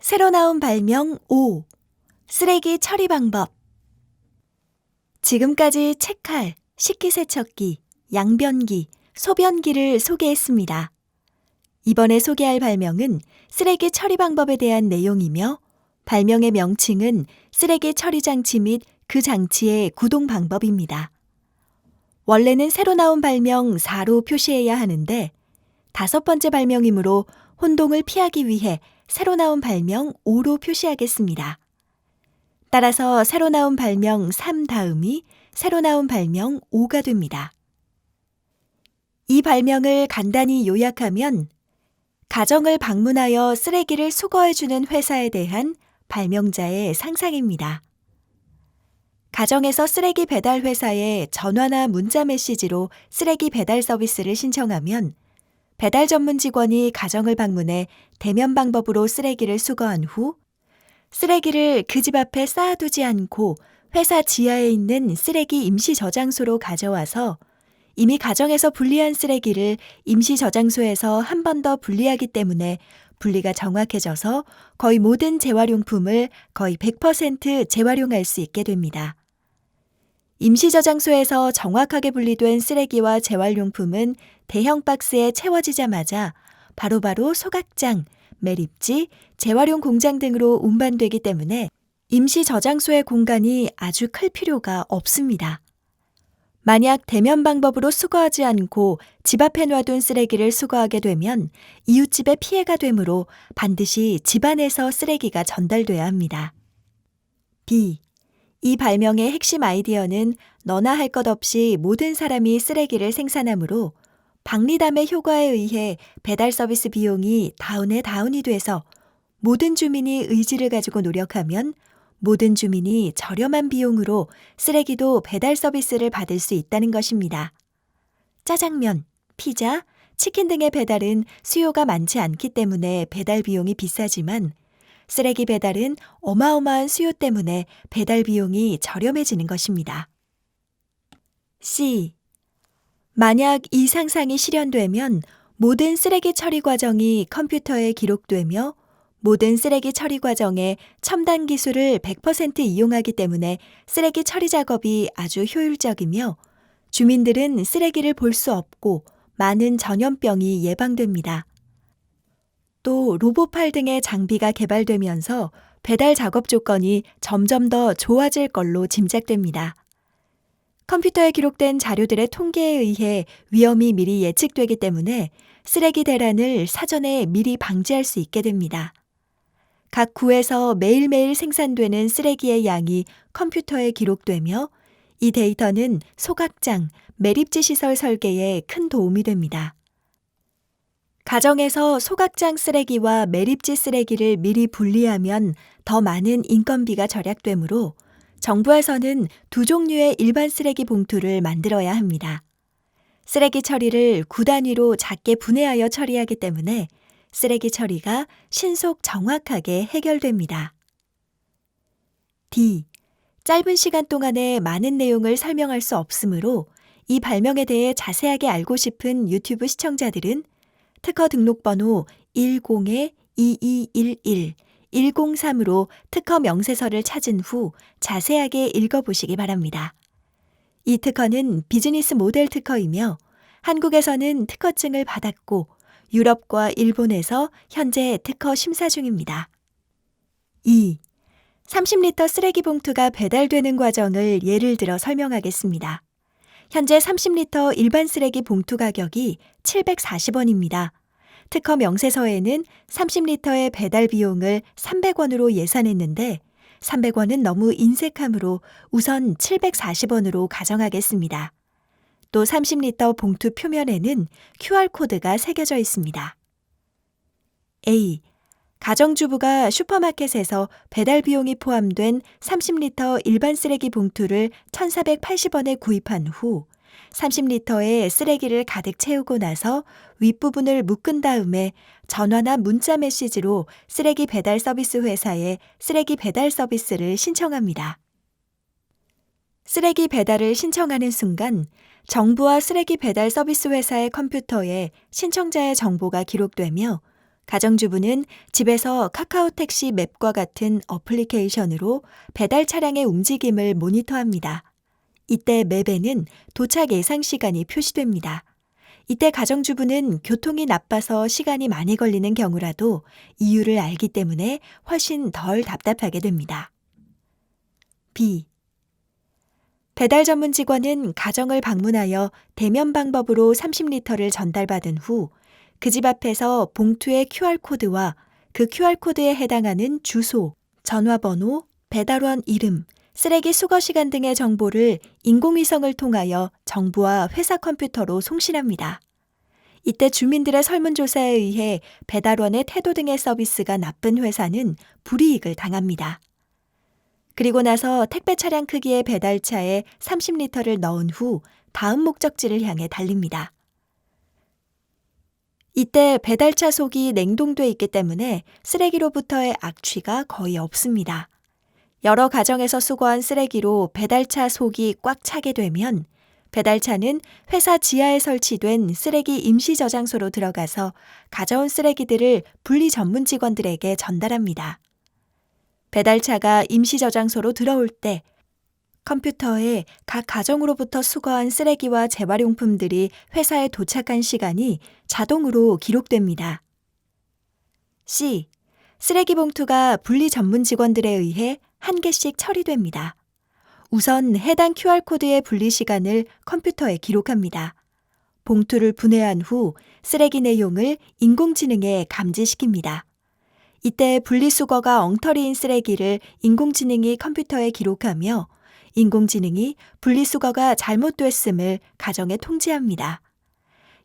새로 나온 발명 5. 쓰레기 처리 방법. 지금까지 책칼, 식기세척기, 양변기, 소변기를 소개했습니다. 이번에 소개할 발명은 쓰레기 처리 방법에 대한 내용이며 발명의 명칭은 쓰레기 처리 장치 및 그 장치의 구동 방법입니다. 원래는 새로 나온 발명 4로 표시해야 하는데 다섯 번째 발명이므로 혼동을 피하기 위해 새로 나온 발명 5로 표시하겠습니다. 따라서 새로 나온 발명 3 다음이 새로 나온 발명 5가 됩니다. 이 발명을 간단히 요약하면 가정을 방문하여 쓰레기를 수거해주는 회사에 대한 발명자의 상상입니다. 가정에서 쓰레기 배달 회사에 전화나 문자 메시지로 쓰레기 배달 서비스를 신청하면 배달 전문 직원이 가정을 방문해 대면 방법으로 쓰레기를 수거한 후 쓰레기를 그 집 앞에 쌓아두지 않고 회사 지하에 있는 쓰레기 임시 저장소로 가져와서 이미 가정에서 분리한 쓰레기를 임시 저장소에서 한 번 더 분리하기 때문에 분리가 정확해져서 거의 모든 재활용품을 거의 100% 재활용할 수 있게 됩니다. 임시 저장소에서 정확하게 분리된 쓰레기와 재활용품은 대형 박스에 채워지자마자 바로바로 소각장, 매립지, 재활용 공장 등으로 운반되기 때문에 임시 저장소의 공간이 아주 클 필요가 없습니다. 만약 대면 방법으로 수거하지 않고 집 앞에 놔둔 쓰레기를 수거하게 되면 이웃집에 피해가 되므로 반드시 집안에서 쓰레기가 전달돼야 합니다. B. 이 발명의 핵심 아이디어는 너나 할 것 없이 모든 사람이 쓰레기를 생산하므로 박리담의 효과에 의해 배달 서비스 비용이 다운에 다운이 돼서 모든 주민이 의지를 가지고 노력하면 모든 주민이 저렴한 비용으로 쓰레기도 배달 서비스를 받을 수 있다는 것입니다. 짜장면, 피자, 치킨 등의 배달은 수요가 많지 않기 때문에 배달 비용이 비싸지만 쓰레기 배달은 어마어마한 수요 때문에 배달 비용이 저렴해지는 것입니다. C. 만약 이 상상이 실현되면 모든 쓰레기 처리 과정이 컴퓨터에 기록되며 모든 쓰레기 처리 과정에 첨단 기술을 100% 이용하기 때문에 쓰레기 처리 작업이 아주 효율적이며 주민들은 쓰레기를 볼 수 없고 많은 전염병이 예방됩니다. 또 로보팔 등의 장비가 개발되면서 배달 작업 조건이 점점 더 좋아질 걸로 짐작됩니다. 컴퓨터에 기록된 자료들의 통계에 의해 위험이 미리 예측되기 때문에 쓰레기 대란을 사전에 미리 방지할 수 있게 됩니다. 각 구에서 매일매일 생산되는 쓰레기의 양이 컴퓨터에 기록되며 이 데이터는 소각장, 매립지 시설 설계에 큰 도움이 됩니다. 가정에서 소각장 쓰레기와 매립지 쓰레기를 미리 분리하면 더 많은 인건비가 절약되므로 정부에서는 두 종류의 일반 쓰레기 봉투를 만들어야 합니다. 쓰레기 처리를 구 단위로 작게 분해하여 처리하기 때문에 쓰레기 처리가 신속 정확하게 해결됩니다. D. 짧은 시간 동안에 많은 내용을 설명할 수 없으므로 이 발명에 대해 자세하게 알고 싶은 유튜브 시청자들은 특허 등록번호 10-2211 103으로 특허 명세서를 찾은 후 자세하게 읽어보시기 바랍니다. 이 특허는 비즈니스 모델 특허이며 한국에서는 특허증을 받았고 유럽과 일본에서 현재 특허 심사 중입니다. 2. 30리터 쓰레기 봉투가 배달되는 과정을 예를 들어 설명하겠습니다. 현재 30리터 일반 쓰레기 봉투 가격이 740원입니다. 특허 명세서에는 30리터의 배달 비용을 300원으로 예산했는데 300원은 너무 인색하므로 우선 740원으로 가정하겠습니다. 또 30리터 봉투 표면에는 QR코드가 새겨져 있습니다. A. 가정주부가 슈퍼마켓에서 배달 비용이 포함된 30리터 일반 쓰레기 봉투를 1,480원에 구입한 후 30리터의 쓰레기를 가득 채우고 나서 윗부분을 묶은 다음에 전화나 문자 메시지로 쓰레기 배달 서비스 회사에 쓰레기 배달 서비스를 신청합니다. 쓰레기 배달을 신청하는 순간 정부와 쓰레기 배달 서비스 회사의 컴퓨터에 신청자의 정보가 기록되며 가정주부는 집에서 카카오 택시 맵과 같은 어플리케이션으로 배달 차량의 움직임을 모니터합니다. 이때 맵에는 도착 예상 시간이 표시됩니다. 이때 가정주부는 교통이 나빠서 시간이 많이 걸리는 경우라도 이유를 알기 때문에 훨씬 덜 답답하게 됩니다. B. 배달 전문 직원은 가정을 방문하여 대면 방법으로 30리터를 전달받은 후 그 집 앞에서 봉투의 QR코드와 그 QR코드에 해당하는 주소, 전화번호, 배달원 이름, 쓰레기 수거 시간 등의 정보를 인공위성을 통하여 정부와 회사 컴퓨터로 송신합니다. 이때 주민들의 설문조사에 의해 배달원의 태도 등의 서비스가 나쁜 회사는 불이익을 당합니다. 그리고 나서 택배 차량 크기의 배달차에 30리터를 넣은 후 다음 목적지를 향해 달립니다. 이때 배달차 속이 냉동돼 있기 때문에 쓰레기로부터의 악취가 거의 없습니다. 여러 가정에서 수거한 쓰레기로 배달차 속이 꽉 차게 되면 배달차는 회사 지하에 설치된 쓰레기 임시 저장소로 들어가서 가져온 쓰레기들을 분리 전문 직원들에게 전달합니다. 배달차가 임시 저장소로 들어올 때 컴퓨터에 각 가정으로부터 수거한 쓰레기와 재활용품들이 회사에 도착한 시간이 자동으로 기록됩니다. C. 쓰레기 봉투가 분리 전문 직원들에 의해 한 개씩 처리됩니다. 우선 해당 QR코드의 분리 시간을 컴퓨터에 기록합니다. 봉투를 분해한 후 쓰레기 내용을 인공지능에 감지시킵니다. 이때 분리수거가 엉터리인 쓰레기를 인공지능이 컴퓨터에 기록하며 인공지능이 분리수거가 잘못됐음을 가정에 통지합니다.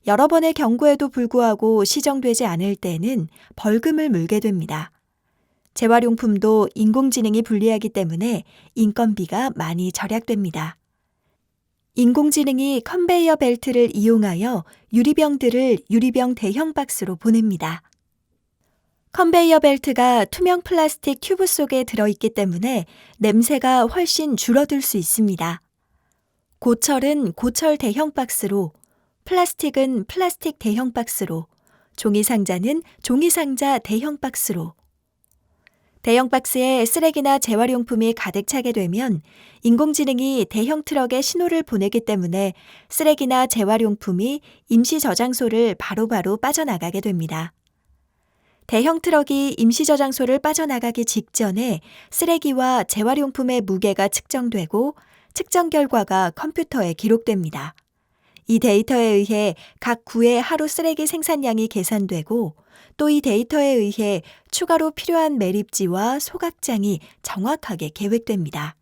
여러 번의 경고에도 불구하고 시정되지 않을 때는 벌금을 물게 됩니다. 재활용품도 인공지능이 분리하기 때문에 인건비가 많이 절약됩니다. 인공지능이 컨베이어 벨트를 이용하여 유리병들을 유리병 대형 박스로 보냅니다. 컨베이어 벨트가 투명 플라스틱 튜브 속에 들어있기 때문에 냄새가 훨씬 줄어들 수 있습니다. 고철은 고철 대형 박스로, 플라스틱은 플라스틱 대형 박스로, 종이 상자는 종이 상자 대형 박스로, 대형 박스에 쓰레기나 재활용품이 가득 차게 되면 인공지능이 대형 트럭에 신호를 보내기 때문에 쓰레기나 재활용품이 임시 저장소를 바로바로 빠져나가게 됩니다. 대형 트럭이 임시 저장소를 빠져나가기 직전에 쓰레기와 재활용품의 무게가 측정되고 측정 결과가 컴퓨터에 기록됩니다. 이 데이터에 의해 각 구의 하루 쓰레기 생산량이 계산되고 또 이 데이터에 의해 추가로 필요한 매립지와 소각장이 정확하게 계획됩니다.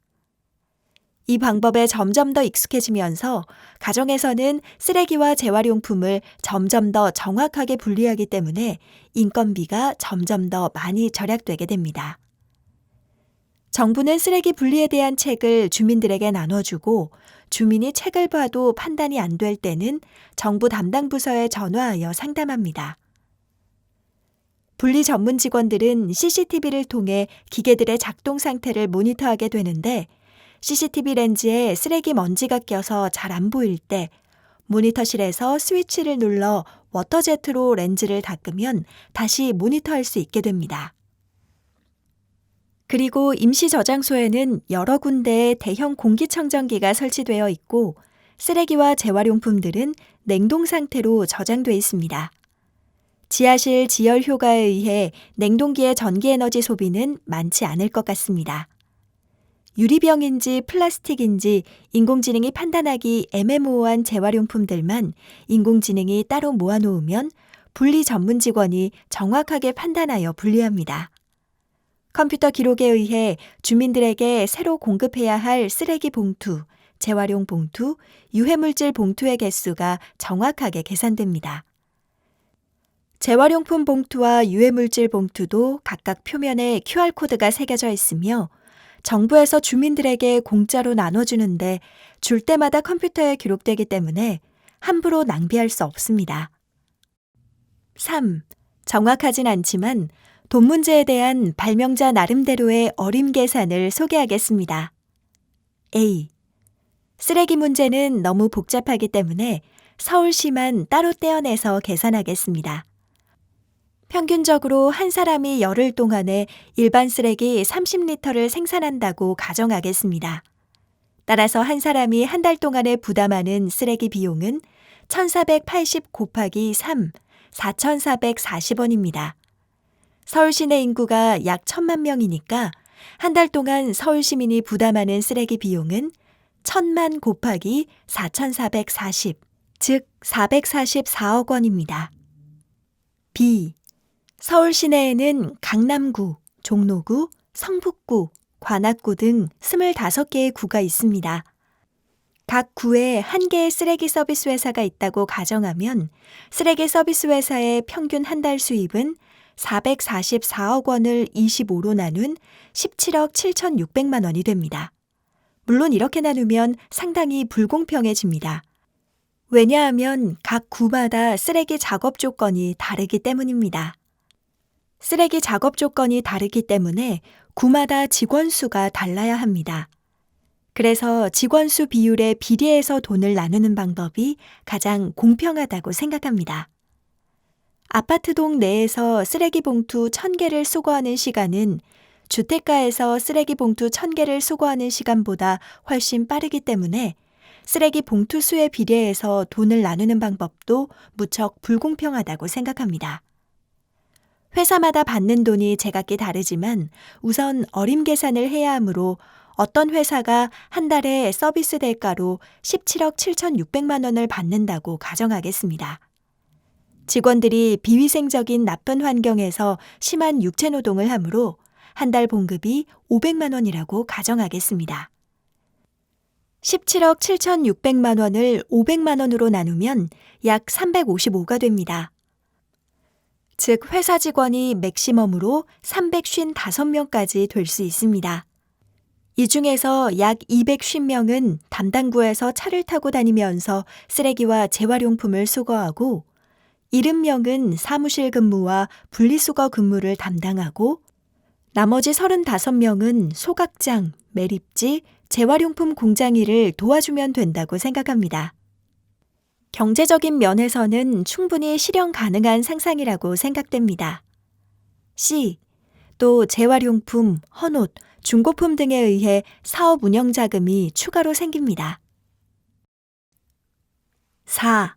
이 방법에 점점 더 익숙해지면서 가정에서는 쓰레기와 재활용품을 점점 더 정확하게 분리하기 때문에 인건비가 점점 더 많이 절약되게 됩니다. 정부는 쓰레기 분리에 대한 책을 주민들에게 나눠주고 주민이 책을 봐도 판단이 안 될 때는 정부 담당 부서에 전화하여 상담합니다. 분리 전문 직원들은 CCTV를 통해 기계들의 작동 상태를 모니터하게 되는데 CCTV 렌즈에 쓰레기 먼지가 껴서 잘 안 보일 때 모니터실에서 스위치를 눌러 워터제트로 렌즈를 닦으면 다시 모니터할 수 있게 됩니다. 그리고 임시 저장소에는 여러 군데의 대형 공기청정기가 설치되어 있고 쓰레기와 재활용품들은 냉동 상태로 저장돼 있습니다. 지하실 지열 효과에 의해 냉동기의 전기 에너지 소비는 많지 않을 것 같습니다. 유리병인지 플라스틱인지 인공지능이 판단하기 애매모호한 재활용품들만 인공지능이 따로 모아놓으면 분리 전문 직원이 정확하게 판단하여 분리합니다. 컴퓨터 기록에 의해 주민들에게 새로 공급해야 할 쓰레기 봉투, 재활용 봉투, 유해물질 봉투의 개수가 정확하게 계산됩니다. 재활용품 봉투와 유해물질 봉투도 각각 표면에 QR코드가 새겨져 있으며 정부에서 주민들에게 공짜로 나눠주는데 줄 때마다 컴퓨터에 기록되기 때문에 함부로 낭비할 수 없습니다. 3. 정확하진 않지만 돈 문제에 대한 발명자 나름대로의 어림 계산을 소개하겠습니다. A. 쓰레기 문제는 너무 복잡하기 때문에 서울시만 따로 떼어내서 계산하겠습니다. 평균적으로 한 사람이 열흘 동안에 일반 쓰레기 30리터를 생산한다고 가정하겠습니다. 따라서 한 사람이 한 달 동안에 부담하는 쓰레기 비용은 1480 곱하기 3, 4440원입니다. 서울 시내 인구가 약 1000만 명이니까 한 달 동안 서울 시민이 부담하는 쓰레기 비용은 1000만 곱하기 4440, 즉 444억 원입니다. B. 서울 시내에는 강남구, 종로구, 성북구, 관악구 등 25개의 구가 있습니다. 각 구에 한 개의 쓰레기 서비스 회사가 있다고 가정하면 쓰레기 서비스 회사의 평균 한 달 수입은 444억 원을 25로 나눈 17억 7,600만 원이 됩니다. 물론 이렇게 나누면 상당히 불공평해집니다. 왜냐하면 각 구마다 쓰레기 작업 조건이 다르기 때문입니다. 쓰레기 작업 조건이 다르기 때문에 구마다 직원 수가 달라야 합니다. 그래서 직원 수 비율에 비례해서 돈을 나누는 방법이 가장 공평하다고 생각합니다. 아파트 동 내에서 쓰레기 봉투 1000개를 수거하는 시간은 주택가에서 쓰레기 봉투 1000개를 수거하는 시간보다 훨씬 빠르기 때문에 쓰레기 봉투 수에 비례해서 돈을 나누는 방법도 무척 불공평하다고 생각합니다. 회사마다 받는 돈이 제각기 다르지만 우선 어림 계산을 해야 하므로 어떤 회사가 한 달에 서비스 대가로 17억 7,600만 원을 받는다고 가정하겠습니다. 직원들이 비위생적인 나쁜 환경에서 심한 육체 노동을 하므로 한 달 봉급이 500만 원이라고 가정하겠습니다. 17억 7,600만 원을 500만 원으로 나누면 약 355가 됩니다. 즉 회사 직원이 맥시멈으로 355명까지 될 수 있습니다. 이 중에서 약 250명은 담당구에서 차를 타고 다니면서 쓰레기와 재활용품을 수거하고 70명은 사무실 근무와 분리수거 근무를 담당하고 나머지 35명은 소각장, 매립지, 재활용품 공장 일을 도와주면 된다고 생각합니다. 경제적인 면에서는 충분히 실현 가능한 상상이라고 생각됩니다. C. 또 재활용품, 헌옷, 중고품 등에 의해 사업 운영 자금이 추가로 생깁니다. 4.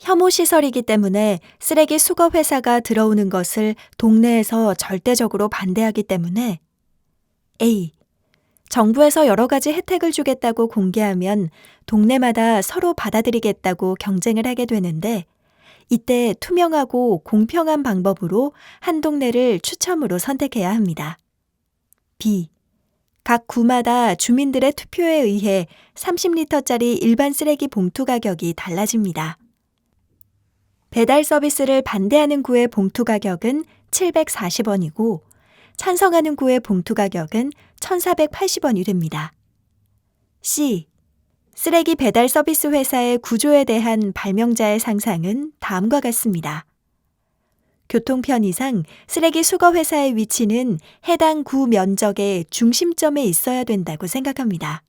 혐오 시설이기 때문에 쓰레기 수거 회사가 들어오는 것을 동네에서 절대적으로 반대하기 때문에 A. 정부에서 여러 가지 혜택을 주겠다고 공개하면 동네마다 서로 받아들이겠다고 경쟁을 하게 되는데 이때 투명하고 공평한 방법으로 한 동네를 추첨으로 선택해야 합니다. B. 각 구마다 주민들의 투표에 의해 30리터짜리 일반 쓰레기 봉투 가격이 달라집니다. 배달 서비스를 반대하는 구의 봉투 가격은 740원이고 찬성하는 구의 봉투 가격은 1,480원이 됩니다. C. 쓰레기 배달 서비스 회사의 구조에 대한 발명자의 상상은 다음과 같습니다. 교통 편의상 쓰레기 수거 회사의 위치는 해당 구 면적의 중심점에 있어야 된다고 생각합니다.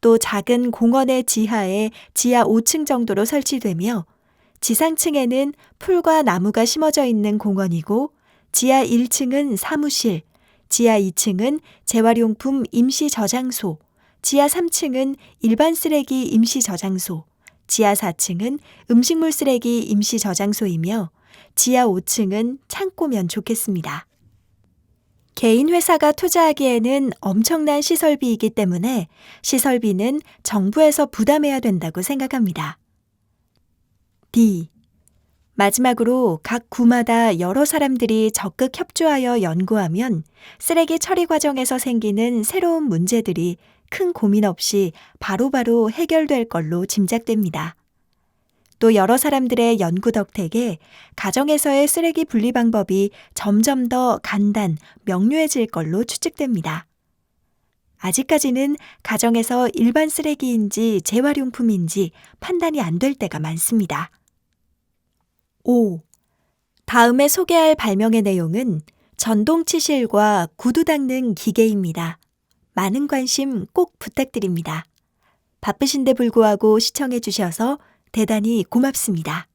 또 작은 공원의 지하에 지하 5층 정도로 설치되며 지상층에는 풀과 나무가 심어져 있는 공원이고 지하 1층은 사무실, 지하 2층은 재활용품 임시 저장소, 지하 3층은 일반 쓰레기 임시 저장소, 지하 4층은 음식물 쓰레기 임시 저장소이며 지하 5층은 창고면 좋겠습니다. 개인 회사가 투자하기에는 엄청난 시설비이기 때문에 시설비는 정부에서 부담해야 된다고 생각합니다. D. 마지막으로 각 구마다 여러 사람들이 적극 협조하여 연구하면 쓰레기 처리 과정에서 생기는 새로운 문제들이 큰 고민 없이 바로바로 바로 해결될 걸로 짐작됩니다. 또 여러 사람들의 연구 덕택에 가정에서의 쓰레기 분리 방법이 점점 더 간단, 명료해질 걸로 추측됩니다. 아직까지는 가정에서 일반 쓰레기인지 재활용품인지 판단이 안 될 때가 많습니다. 5. 다음에 소개할 발명의 내용은 전동 치실과 구두 닦는 기계입니다. 많은 관심 꼭 부탁드립니다. 바쁘신데 불구하고 시청해 주셔서 대단히 고맙습니다.